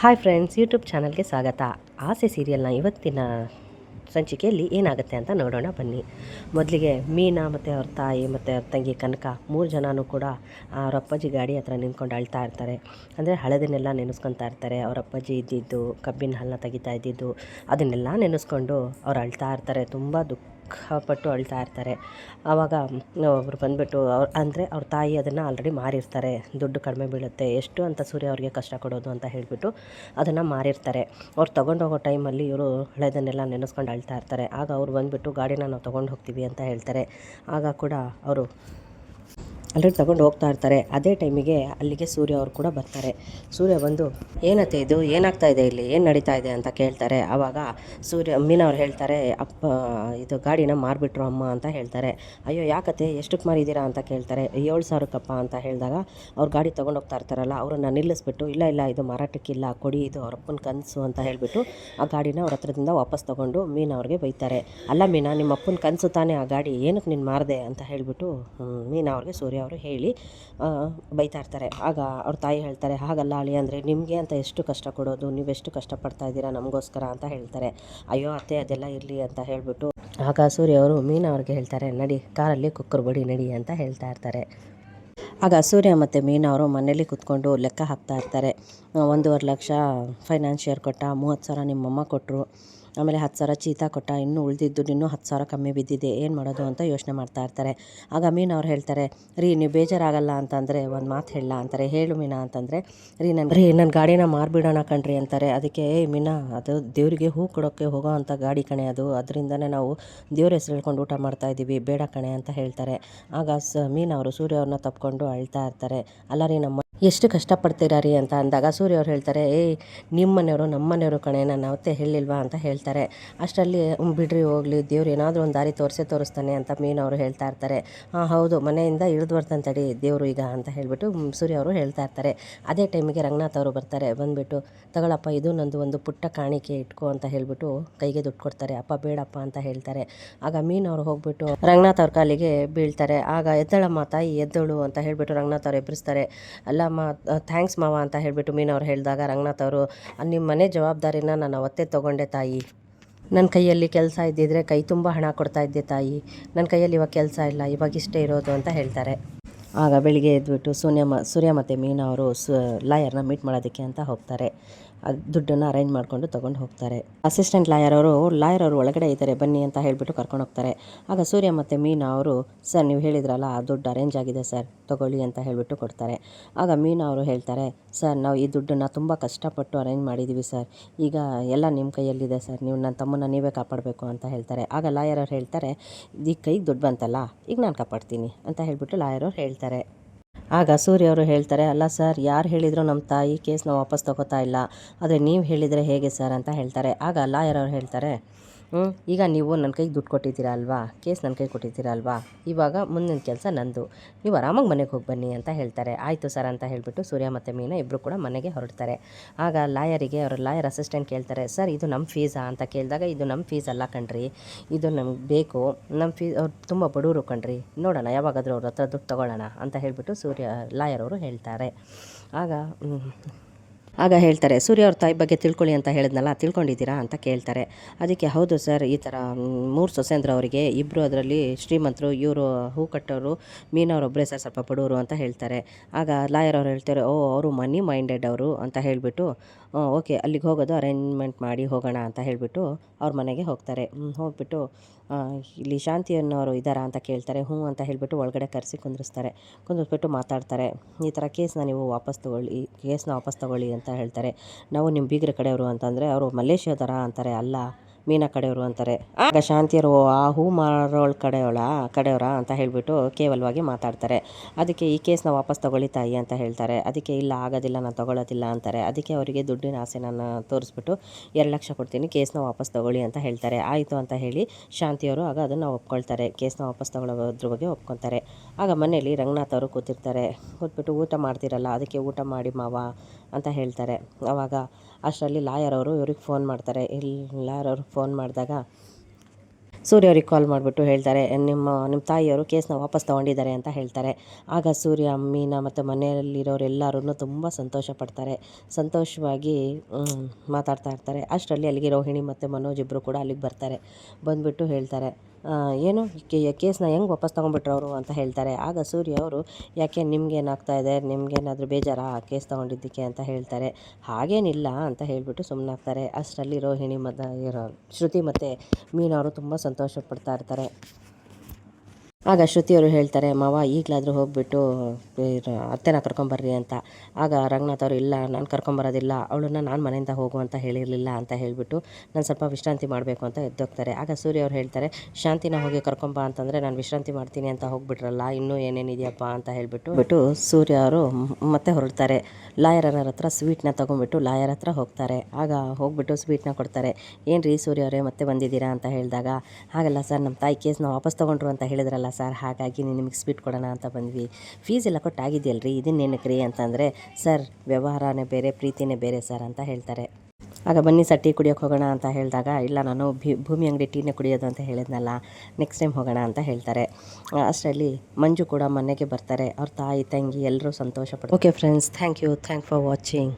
Hi friends YouTube ಚಾನಲ್ಗೆ ಸ್ವಾಗತ. ಆಸೆ ಸೀರಿಯಲ್ನ ಇವತ್ತಿನ ಸಂಚಿಕೆಯಲ್ಲಿ ಏನಾಗುತ್ತೆ ಅಂತ ನೋಡೋಣ, ಬನ್ನಿ. ಮೊದಲಿಗೆ ಮೀನಾ ಮತ್ತು ಅವ್ರ ತಾಯಿ ಮತ್ತು ಅವ್ರ ತಂಗಿ ಕನಕ ಮೂರು ಜನನೂ ಕೂಡ ಅವ್ರ ಅಪ್ಪಾಜಿ ಗಾಡಿ ಹತ್ರ ನಿಂತ್ಕೊಂಡು ಅಳ್ತಾ ಇರ್ತಾರೆ. ಅಂದರೆ ಹಳೆದನ್ನೆಲ್ಲ ನೆನೆಸ್ಕೊತಾ ಇರ್ತಾರೆ. ಅವ್ರ ಅಪ್ಪಾಜಿ ಇದ್ದಿದ್ದು ಕಬ್ಬಿನ ಹಲ್ಲನ್ನ ತೆಗಿತಾ ಇದ್ದಿದ್ದು ಅದನ್ನೆಲ್ಲ ನೆನೆಸ್ಕೊಂಡು ಅವ್ರು ಅಳ್ತಾ ಇರ್ತಾರೆ. ತುಂಬ ದುಃಖಪಟ್ಟು ಅಳ್ತಾ ಇರ್ತಾರೆ. ಆವಾಗ ಅವರು ಬಂದುಬಿಟ್ಟು ಅವ್ರು, ಅಂದರೆ ಅವ್ರ ತಾಯಿ ಅದನ್ನು ಆಲ್ರೆಡಿ ಮಾರಿರ್ತಾರೆ. ದುಡ್ಡು ಕಡಿಮೆ ಬೀಳುತ್ತೆ. ಎಷ್ಟು ಅಂತ ಸೂರ್ಯ ಅವ್ರಿಗೆ ಕಷ್ಟ ಕೊಡೋದು ಅಂತ ಹೇಳಿಬಿಟ್ಟು ಅದನ್ನು ಮಾರಿರ್ತಾರೆ. ಅವ್ರು ತೊಗೊಂಡೋಗೋ ಟೈಮಲ್ಲಿ ಇವರು ಹಳೆದನ್ನೆಲ್ಲ ನೆನೆಸ್ಕೊಂಡು ಅಳ್ತಾ ಇರ್ತಾರೆ. ಆಗ ಅವ್ರು ಬಂದುಬಿಟ್ಟು, ಗಾಡಿನ ನಾವು ತೊಗೊಂಡು ಹೋಗ್ತೀವಿ ಅಂತ ಹೇಳ್ತಾರೆ. ಆಗ ಕೂಡ ಅವರು ಆಲ್ರೆಡಿ ತಗೊಂಡು ಹೋಗ್ತಾ ಇರ್ತಾರೆ. ಅದೇ ಟೈಮಿಗೆ ಅಲ್ಲಿಗೆ ಸೂರ್ಯ ಅವರು ಕೂಡ ಬರ್ತಾರೆ. ಸೂರ್ಯ ಬಂದು, ಏನತ್ತೆ ಇದು? ಏನಾಗ್ತಾ ಇದೆ ಇಲ್ಲಿ? ಏನು ನಡೀತಾ ಇದೆ? ಅಂತ ಕೇಳ್ತಾರೆ. ಆವಾಗ ಸೂರ್ಯ, ಮೀನಾ ಅವ್ರು ಹೇಳ್ತಾರೆ, ಅಪ್ಪ, ಇದು ಗಾಡಿನ ಮಾರಿಬಿಟ್ರು ಅಮ್ಮ ಅಂತ ಹೇಳ್ತಾರೆ. ಅಯ್ಯೋ, ಯಾಕತ್ತೆ? ಎಷ್ಟಕ್ಕೆ ಮಾರಿದ್ದೀರಾ ಅಂತ ಕೇಳ್ತಾರೆ. ಏಳು ಸಾವಿರಕ್ಕಪ್ಪ ಅಂತ ಹೇಳಿದಾಗ ಅವ್ರು ಗಾಡಿ ತೊಗೊಂಡು ಹೋಗ್ತಾ ಇರ್ತಾರಲ್ಲ, ಅವರನ್ನು ನಿಲ್ಲಿಸ್ಬಿಟ್ಟು, ಇಲ್ಲ ಇಲ್ಲ, ಇದು ಮಾರಾಟಕ್ಕಿಲ್ಲ, ಕೊಡಿ, ಇದು ಅವರಪ್ಪನ ಕನಸು ಅಂತ ಹೇಳಿಬಿಟ್ಟು ಆ ಗಾಡಿನ ಅವ್ರ ಹತ್ರದಿಂದ ವಾಪಸ್ ತೊಗೊಂಡು ಮೀನು ಅವ್ರಿಗೆ ಬೈತಾರೆ. ಅಲ್ಲ ಮೀನಾ, ನಿಮ್ಮ ಅಪ್ಪನ ಕನಸು ತಾನೇ ಆ ಗಾಡಿ? ಏನಕ್ಕೆ ನೀನು ಮಾರಿದೆ? ಅಂತ ಹೇಳಿಬಿಟ್ಟು ಮೀನಾ ಅವ್ರಿಗೆ ಸೂರ್ಯ ಅವರು ಹೇಳಿ ಬೈತಾ ಇರ್ತಾರೆ ಆಗ ಅವ್ರ ತಾಯಿ ಹೇಳ್ತಾರೆ, ಹಾಗಲ್ಲ ಅಳಿ ಅಂದರೆ ನಿಮಗೆ ಅಂತ ಎಷ್ಟು ಕಷ್ಟ ಕೊಡೋದು ನೀವೆಷ್ಟು ಕಷ್ಟಪಡ್ತಾ ಇದ್ದೀರಾ ನಮಗೋಸ್ಕರ ಅಂತ ಹೇಳ್ತಾರೆ. ಅಯ್ಯೋ ಅತ್ತೆ, ಅದೆಲ್ಲ ಇರಲಿ ಅಂತ ಹೇಳಿಬಿಟ್ಟು, ಆಗ ಸೂರ್ಯ ಅವರು ಮೀನಾ ಅವ್ರಿಗೆ ಹೇಳ್ತಾರೆ, ನಡಿ, ಕಾರಲ್ಲಿ ಕುಕ್ಕರ್ ಬಡಿ, ನಡಿ ಅಂತ ಹೇಳ್ತಾ ಇರ್ತಾರೆ. ಆಗ ಸೂರ್ಯ ಮತ್ತು ಮೀನಾ ಅವರು ಮನೇಲಿ ಕುತ್ಕೊಂಡು ಲೆಕ್ಕ ಹಾಕ್ತಾ ಇರ್ತಾರೆ. ಒಂದೂವರೆ ಲಕ್ಷ ಫೈನಾನ್ಷಿಯರ್ ಕೊಟ್ಟ, ಮೂವತ್ತು ಸಾವಿರ ನಿಮ್ಮಮ್ಮ ಕೊಟ್ಟರು ಆಮೇಲೆ ಹತ್ತು ಸಾವಿರ ಚೀತಾ ಕೊಟ್ಟ, ಇನ್ನೂ ಉಳಿದಿದ್ದು ಇನ್ನೂ ಹತ್ತು ಸಾವಿರ ಕಮ್ಮಿ ಬಿದ್ದಿದೆ, ಏನು ಮಾಡೋದು ಅಂತ ಯೋಚನೆ ಮಾಡ್ತಾ ಇರ್ತಾರೆ. ಆಗ ಮೀನು ಅವ್ರು ಹೇಳ್ತಾರೆ, ರೀ, ನೀವು ಬೇಜಾರಾಗಲ್ಲ ಅಂತಂದರೆ, ಒಂದು ಮಾತು ಹೇಳಲ್ಲ ಅಂತಾರೆ. ಹೇಳು ಮೀನಾ ಅಂತಂದರೆ, ರೀ ನನ್ನ ರೀ ನನ್ನ ಗಾಡಿನ ಮಾರ್ಬಿಡೋಣ ಕಣ್ರಿ ಅಂತಾರೆ. ಅದಕ್ಕೆ, ಏ ಮೀನಾ, ಅದು ದೇವರಿಗೆ ಹೂ ಕೊಡೋಕ್ಕೆ ಹೋಗೋ ಅಂಥ ಗಾಡಿ ಕಣೆ ಅದು. ಅದರಿಂದನೇ ನಾವು ದೇವ್ರ ಹೆಸರು ಹೇಳ್ಕೊಂಡು ಊಟ ಮಾಡ್ತಾ ಇದ್ದೀವಿ ಬೇಡ ಕಣೆ ಅಂತ ಹೇಳ್ತಾರೆ. ಆಗ ಸ ಮೀನು ಅವರು ಸೂರ್ಯ ಅವ್ರನ್ನ ತಪ್ಕೊಂಡು ಅಳ್ತಾ ಇರ್ತಾರೆ. ಅಲ್ಲ ರೀ, ನಮ್ಮ ಎಷ್ಟು ಕಷ್ಟಪಡ್ತೀರಾ ರೀ ಅಂತ ಅಂದಾಗ ಸೂರ್ಯ ಅವ್ರು ಹೇಳ್ತಾರೆ, ಏಯ್ ನಿಮ್ಮ ಮನೆಯವರು ನಮ್ಮ ಮನೆಯವರು ಕಣೆ ನಾನು ಅವತ್ತೇ ಹೇಳಿಲ್ವಾ ಅಂತ ಹೇಳ್ತಾರೆ. ಅಷ್ಟರಲ್ಲಿ ಬಿಡ್ರಿ, ಹೋಗಲಿ, ದೇವ್ರು ಏನಾದರೂ ಒಂದು ದಾರಿ ತೋರಿಸೇ ತೋರಿಸ್ತಾನೆ ಅಂತ ಮೀನು ಅವರು ಹೇಳ್ತಾ ಇರ್ತಾರೆ. ಹಾಂ, ಹೌದು, ಮನೆಯಿಂದ ಇಳಿದು ಬರ್ತಾನೆ ತಡಿ, ದೇವರು ಈಗ ಅಂತ ಹೇಳಿಬಿಟ್ಟು ಸೂರ್ಯ ಅವರು ಹೇಳ್ತಾ ಇರ್ತಾರೆ. ಅದೇ ಟೈಮಿಗೆ ರಂಗನಾಥ್ ಅವರು ಬರ್ತಾರೆ, ಬಂದುಬಿಟ್ಟು, ತಗೊಳಪ್ಪ, ಇದು ನಂದು ಒಂದು ಪುಟ್ಟ ಕಾಣಿಕೆ ಇಟ್ಕೋ ಅಂತ ಹೇಳಿಬಿಟ್ಟು ಕೈಗೆ ದುಡ್ಡು ಕೊಡ್ತಾರೆ. ಅಪ್ಪ, ಬೇಡಪ್ಪ ಅಂತ ಹೇಳ್ತಾರೆ. ಆಗ ಮೀನು ಅವರು ಹೋಗ್ಬಿಟ್ಟು ರಂಗನಾಥ್ ಅವ್ರ ಕಾಲಿಗೆ ಬೀಳ್ತಾರೆ. ಆಗ, ಎದ್ದಳಮ್ಮ, ತಾಯಿ, ಎದ್ದಳು ಅಂತ ಹೇಳಿಬಿಟ್ಟು ರಂಗನಾಥ್ ಅವ್ರು ಎಬ್ಬರಿಸ್ತಾರೆ ಅಲ್ಲಮ್ಮ ಥ್ಯಾಂಕ್ಸ್ ಮಾವ ಅಂತ ಹೇಳಿಬಿಟ್ಟು ಮೀನು ಅವ್ರು ಹೇಳಿದಾಗ ರಂಗನಾಥ್ ಅವರು ನಿಮ್ಮ ಮನೆ ಜವಾಬ್ದಾರಿನ ನಾನು ಅವತ್ತೇ ತೊಗೊಂಡೆ ತಾಯಿ ನನ್ನ ಕೈಯಲ್ಲಿ ಕೆಲಸ ಇದ್ದಿದ್ರೆ ಕೈ ತುಂಬ ಹಣ ಕೊಡ್ತಾ ಇದ್ದೆ ತಾಯಿ. ನನ್ನ ಕೈಯಲ್ಲಿ ಇವಾಗ ಕೆಲಸ ಇಲ್ಲ, ಇವಾಗ ಇಷ್ಟೇ ಇರೋದು ಅಂತ ಹೇಳ್ತಾರೆ. ಆಗ ಬೆಳಿಗ್ಗೆ ಎದ್ಬಿಟ್ಟು ಸೂರ್ಯ ಮ, ಸೂರ್ಯ ಮತ್ತು ಮೀನಾ ಅವರು ಸ ಲಾಯರ್ನ ಮೀಟ್ ಮಾಡೋದಕ್ಕೆ ಅಂತ ಹೋಗ್ತಾರೆ. ಅದು ದುಡ್ಡನ್ನು ಅರೇಂಜ್ ಮಾಡಿಕೊಂಡು ತೊಗೊಂಡು ಹೋಗ್ತಾರೆ. ಅಸಿಸ್ಟೆಂಟ್ ಲಾಯರ್ ಅವರು ಲಾಯರ್ ಅವರು ಒಳಗಡೆ ಇದ್ದಾರೆ, ಬನ್ನಿ ಅಂತ ಹೇಳಿಬಿಟ್ಟು ಕರ್ಕೊಂಡು ಹೋಗ್ತಾರೆ. ಆಗ ಸೂರ್ಯ ಮತ್ತು ಮೀನಾ ಅವರು ಸರ್ ನೀವು ಹೇಳಿದ್ರಲ್ಲ, ಆ ದುಡ್ಡು ಅರೇಂಜ್ ಆಗಿದೆ ಸರ್ ತಗೊಳ್ಳಿ ಅಂತ ಹೇಳಿಬಿಟ್ಟು ಕೊಡ್ತಾರೆ. ಆಗ ಮೀನಾ ಅವರು ಹೇಳ್ತಾರೆ ಸರ್ ನಾವು ಈ ದುಡ್ಡನ್ನು ತುಂಬ ಕಷ್ಟಪಟ್ಟು ಅರೇಂಜ್ ಮಾಡಿದ್ದೀವಿ ಸರ್ ಈಗ ಎಲ್ಲ ನಿಮ್ಮ ಕೈಯಲ್ಲಿದೆ ಸರ್ ನೀವು ನನ್ನ ತಮ್ಮನ್ನ ನೀವೇ ಕಾಪಾಡಬೇಕು ಅಂತ ಹೇಳ್ತಾರೆ. ಆಗ ಲಾಯರ್ ಅವ್ರು ಹೇಳ್ತಾರೆ, ಈ ಕೈಗೆ ದುಡ್ಡು ಬಂತಲ್ಲ, ಈಗ ನಾನು ಕಾಪಾಡ್ತೀನಿ ಅಂತ ಹೇಳಿಬಿಟ್ಟು ಲಾಯರ್ ಅವ್ರು ಹೇಳ್ತಾರೆ. ಆಗ ಸೂರ್ಯ ಅವರು ಹೇಳ್ತಾರೆ, ಅಲ್ಲ ಸರ್, ಯಾರು ಹೇಳಿದ್ರು ನಮ್ಮ ತಾಯಿ ಕೇಸ್ನ ವಾಪಸ್ ತಗೋತಾ ಇಲ್ಲ. ಆದರೆ ನೀವು ಹೇಳಿದರೆ ಹೇಗೆ ಸರ್? ಅಂತ ಹೇಳ್ತಾರೆ. ಆಗ ಲಾಯರ್ ಅವರು ಹೇಳ್ತಾರೆ ಈಗ ನೀವು ನನ್ನ ಕೈಗೆ ದುಡ್ಡು ಕೊಟ್ಟಿದ್ದೀರಾ ಅಲ್ವಾ? ಕೇಸ್ ನನ್ನ ಕೈಗೆ ಕೊಟ್ಟಿದ್ದೀರಾ ಅಲ್ವಾ? ಇವಾಗ ಮುಂದಿನ ಕೆಲಸ ನಂದು. ನೀವು ಆರಾಮಾಗಿ ಮನೆಗೆ ಹೋಗಿ ಬನ್ನಿ ಅಂತ ಹೇಳ್ತಾರೆ. ಆಯಿತು ಸರ್ ಅಂತ ಹೇಳಿಬಿಟ್ಟು ಸೂರ್ಯ ಮತ್ತು ಮೀನಾ ಇಬ್ಬರು ಕೂಡ ಮನೆಗೆ ಹೊರಡ್ತಾರೆ. ಆಗ ಲಾಯರಿಗೆ ಅವರ ಲಾಯರ್ ಅಸಿಸ್ಟೆಂಟ್ ಕೇಳ್ತಾರೆ, ಸರ್, ಇದು ನಮ್ಮ ಫೀಸಾ? ಅಂತ ಕೇಳಿದಾಗ, ಇದು ನಮ್ಮ ಫೀಸ್ ಅಲ್ಲ ಕಣ್ರಿ. ಇದು ನಮ್ಗೆ ಬೇಕು. ನಮ್ಮ ಫೀಸ್ ಅವ್ರು ತುಂಬ ಬಡವರು ಕಣ್ರಿ. ನೋಡೋಣ, ಯಾವಾಗಾದರೂ ಅವ್ರ ಹತ್ರ ದುಡ್ಡು ತೊಗೊಳ್ಳೋಣ, ಅಂತ ಹೇಳಿಬಿಟ್ಟು ಸೂರ್ಯ, ಲಾಯರ್ ಅವರು ಹೇಳ್ತಾರೆ. ಆಗ ಆಗ ಹೇಳ್ತಾರೆ, ಸೂರ್ಯ ಅವ್ರ ತಾಯಿ ಬಗ್ಗೆ ತಿಳ್ಕೊಳ್ಳಿ ಅಂತ ಹೇಳಿದ್ನಲ್ಲ, ತಿಳ್ಕೊಂಡಿದ್ದೀರಾ ಅಂತ ಕೇಳ್ತಾರೆ. ಅದಕ್ಕೆ ಹೌದು ಸರ್, ಈ ಥರ ಮೂರು ಸೊಸೇಂದ್ರ ಅವರಿಗೆ ಇಬ್ಬರು ಅದರಲ್ಲಿ ಶ್ರೀಮಂತರು, ಇವರು ಹೂ ಕಟ್ಟೋರು ಮೀನವರೊಬ್ಬರೇ ಸರ್ ಸ್ವಲ್ಪ ಬಡವರು ಅಂತ ಹೇಳ್ತಾರೆ. ಆಗ ಲಾಯರ್ ಅವ್ರು ಹೇಳ್ತಾರೆ, ಓ, ಅವರು ಮನಿ ಮೈಂಡೆಡ್ ಅವರು ಅಂತ ಹೇಳಿಬಿಟ್ಟು ಓಕೆ, ಅಲ್ಲಿಗೆ ಹೋಗೋದು, ಅರೇಂಜ್ಮೆಂಟ್ ಮಾಡಿ ಹೋಗೋಣ ಅಂತ ಹೇಳಿಬಿಟ್ಟು, ಅವ್ರ ಮನೆಗೆ ಹೋಗ್ತಾರೆ. ಹೋಗ್ಬಿಟ್ಟು ಇಲ್ಲಿ ಶಾಂತಿ ಅನ್ನೋರು ಇದ್ದಾರಾ ಅಂತ ಕೇಳ್ತಾರೆ, ಹ್ಞೂ ಅಂತ ಹೇಳಿಬಿಟ್ಟು ಒಳಗಡೆ ಕರೆಸಿ ಕುಂದಿರಿಸ್ತಾರೆ. ಕುಂದಿರ್ಸ್ಬಿಟ್ಟು ಮಾತಾಡ್ತಾರೆ. ಈ ಥರ ಕೇಸ್ನ ನೀವು ವಾಪಸ್ ತಗೊಳ್ಳಿ, ಕೇಸ್ನ ವಾಪಸ್ ತಗೊಳ್ಳಿ ಅಂತ ಹೇಳ್ತಾರೆ. ನಾವು ನಿಮ್ಮ ಬೀಗರ ಕಡೆಯವರು ಅಂತಂದರೆ, ಅವರು ಮಲೇಷ್ಯಾದರ ಅಂತಾರೆ. ಅಲ್ಲ ಮೀನಾ ಕಡೆಯವರು ಅಂತಾರೆ. ಆಗ ಶಾಂತಿಯರು, ಆ ಹೂ ಮಾರೋಳ ಕಡೆಯೋಳ ಕಡೆಯವರ ಅಂತ ಹೇಳಿಬಿಟ್ಟು ಕೇವಲವಾಗಿ ಮಾತಾಡ್ತಾರೆ. ಅದಕ್ಕೆ, ಈ ಕೇಸ್ನ ವಾಪಸ್ ತಗೊಳ್ಳಿ ತಾಯಿ ಅಂತ ಹೇಳ್ತಾರೆ. ಅದಕ್ಕೆ, ಇಲ್ಲ, ಆಗೋದಿಲ್ಲ, ನಾನು ತಗೊಳ್ಳೋದಿಲ್ಲ ಅಂತಾರೆ. ಅದಕ್ಕೆ ಅವರಿಗೆ ದುಡ್ಡಿನ ಆಸೆ ನಾನು ತೋರಿಸ್ಬಿಟ್ಟು, ಎರಡು ಲಕ್ಷ ಕೊಡ್ತೀನಿ, ಕೇಸ್ನ ವಾಪಸ್ ತಗೊಳ್ಳಿ ಅಂತ ಹೇಳ್ತಾರೆ. ಆಯಿತು ಅಂತ ಹೇಳಿ ಶಾಂತಿಯವರು ಆಗ ಅದನ್ನು ಒಪ್ಕೊಳ್ತಾರೆ. ಕೇಸ್ನ ವಾಪಸ್ ತಗೊಳ್ಳೋದ್ರ ಬಗ್ಗೆ ಒಪ್ಕೊತಾರೆ ಆಗ ಮನೆಯಲ್ಲಿ ರಂಗನಾಥ್ ಅವರು ಕೂತಿರ್ತಾರೆ. ಕೂತ್ಬಿಟ್ಟು, ಊಟ ಮಾಡ್ತಿರಲ್ಲ, ಅದಕ್ಕೆ ಊಟ ಮಾಡಿ ಮಾವ ಅಂತ ಹೇಳ್ತಾರೆ. ಆವಾಗ ಅಷ್ಟರಲ್ಲಿ ಲಾಯರ್ ಅವರು ಇವ್ರಿಗೆ ಫೋನ್ ಮಾಡ್ತಾರೆ. ಇಲ್ಲಿ ಲಾಯರ್ ಅವ್ರಿಗೆ ಫೋನ್ ಮಾಡಿದಾಗ ಸೂರ್ಯ ಅವ್ರಿಗೆ ಕಾಲ್ ಮಾಡಿಬಿಟ್ಟು ಹೇಳ್ತಾರೆ, ನಿಮ್ಮ ನಿಮ್ಮ ತಾಯಿಯವರು ಕೇಸನ್ನ ವಾಪಸ್ ತೊಗೊಂಡಿದ್ದಾರೆ ಅಂತ ಹೇಳ್ತಾರೆ. ಆಗ ಸೂರ್ಯ ಅಮ್ಮಿನ ಮತ್ತು ಮನೆಯಲ್ಲಿರೋರೆಲ್ಲರೂ ತುಂಬ ಸಂತೋಷ ಪಡ್ತಾರೆ. ಸಂತೋಷವಾಗಿ ಮಾತಾಡ್ತಾ ಇರ್ತಾರೆ. ಅಷ್ಟರಲ್ಲಿ ಅಲ್ಲಿಗೆ ರೋಹಿಣಿ ಮತ್ತು ಮನೋಜ್ ಇಬ್ಬರು ಕೂಡ ಅಲ್ಲಿಗೆ ಬರ್ತಾರೆ. ಬಂದುಬಿಟ್ಟು ಹೇಳ್ತಾರೆ ಏನು? ಕೇ- ಕೇಸ್ನ ಹೆಂಗೆ ವಾಪಸ್ ತೊಗೊಂಡ್ಬಿಟ್ರು ಅವರು ಅಂತ ಹೇಳ್ತಾರೆ. ಆಗ ಸೂರ್ಯ ಅವರು, ಯಾಕೆ ನಿಮ್ಗೇನಾಗ್ತಾ ಇದೆ? ನಿಮ್ಗೇನಾದರೂ ಬೇಜಾರಾ? ಕೇಸ್ ತೊಗೊಂಡಿದ್ದಕ್ಕೆ? ಅಂತ ಹೇಳ್ತಾರೆ. ಹಾಗೇನಿಲ್ಲ ಅಂತ ಹೇಳಿಬಿಟ್ಟು ಸುಮ್ಮನಾಗ್ತಾರೆ ಅಷ್ಟರಲ್ಲಿ ರೋಹಿಣಿ ಮತ್ತು ಇರೋ ಶ್ರುತಿ ಮತ್ತು ಮೀನವರು ತುಂಬ ಸಂತೋಷ ಪಡ್ತಾ ಇರ್ತಾರೆ. ಆಗ ಶ್ರುತಿಯವರು ಹೇಳ್ತಾರೆ, ಮಾವ, ಈಗಲಾದರೂ ಹೋಗ್ಬಿಟ್ಟು ಅತ್ತೆನ ಕರ್ಕೊಂಬರ್ರಿ ಅಂತ. ಆಗ ರಂಗನಾಥ್ ಅವರು, ಇಲ್ಲ, ನಾನು ಕರ್ಕೊಂಬರೋದಿಲ್ಲ, ಅವಳನ್ನ ನಾನು ಮನೆಯಿಂದ ಹೋಗು ಅಂತ ಹೇಳಿರಲಿಲ್ಲ ಅಂತ ಹೇಳಿಬಿಟ್ಟು, ನಾನು ಸ್ವಲ್ಪ ವಿಶ್ರಾಂತಿ ಮಾಡಬೇಕು ಅಂತ ಎದ್ದೋಗ್ತಾರೆ. ಆಗ ಸೂರ್ಯ ಅವ್ರು ಹೇಳ್ತಾರೆ, ಶಾಂತಿನ ಹೋಗಿ ಕರ್ಕೊಂಬ ಅಂತಂದರೆ ನಾನು ವಿಶ್ರಾಂತಿ ಮಾಡ್ತೀನಿ ಅಂತ ಹೋಗ್ಬಿಟ್ರಲ್ಲ, ಇನ್ನೂ ಏನೇನಿದೆಯಪ್ಪ ಅಂತ ಹೇಳಿಬಿಟ್ಟು ಬಿಟ್ಟು ಸೂರ್ಯ ಅವರು ಮತ್ತೆ ಹೊರಡ್ತಾರೆ. ಲಾಯರರ ಹತ್ರ ಸ್ವೀಟ್ನ ತೊಗೊಂಬಿಟ್ಟು ಲಾಯರ್ ಹತ್ರ ಹೋಗ್ತಾರೆ. ಆಗ ಹೋಗ್ಬಿಟ್ಟು ಸ್ವೀಟ್ನ ಕೊಡ್ತಾರೆ. ಏನು ರೀ ಸೂರ್ಯ ಅವರೇ ಮತ್ತೆ ಬಂದಿದ್ದೀರಾ? ಅಂತ ಹೇಳಿದಾಗ, ಹಾಗಲ್ಲ ಸರ್ ನಮ್ಮ ತಾಯಿ ಕೇಸ್ನ ವಾಪಸ್ ತೊಗೊಂಡ್ರು ಅಂತ ಹೇಳಿದ್ರಲ್ಲ ಸರ್, ಹಾಗಾಗಿ ನಿಮಗೆ ಸ್ವೀಟ್ ಕೊಡೋಣ ಅಂತ ಬಂದ್ವಿ. ಫೀಸ್ ಎಲ್ಲ ಕೊಟ್ಟಾಗಿದೆಯಲ್ರಿ? ಇದನ್ನೇನಕ್ಕೆ ರೀ ಅಂತಂದರೆ, ಸರ್, ವ್ಯವಹಾರನೇ ಬೇರೆ, ಪ್ರೀತಿನೇ ಬೇರೆ ಸರ್, ಅಂತ ಹೇಳ್ತಾರೆ. ಆಗ ಬನ್ನಿ ಸರ್, ಟೀ ಕುಡಿಯೋಕೆ ಹೋಗೋಣ ಅಂತ ಹೇಳಿದಾಗ, ಇಲ್ಲ, ನಾನು ಭೂಮಿ ಅಂಗಡಿ ಟೀನೇ ಕುಡಿಯೋದು ಅಂತ ಹೇಳಿದ್ನಲ್ಲ ನೆಕ್ಸ್ಟ್ ಟೈಮ್ ಹೋಗೋಣ ಅಂತ ಹೇಳ್ತಾರೆ. ಅಷ್ಟರಲ್ಲಿ ಮಂಜು ಕೂಡ ಮನೆಗೆ ಬರ್ತಾರೆ. ಅವ್ರ ತಾಯಿ, ತಂಗಿ ಎಲ್ಲರೂ ಸಂತೋಷ ಪಡ್ತಾರೆ okay friends thank you thank for watching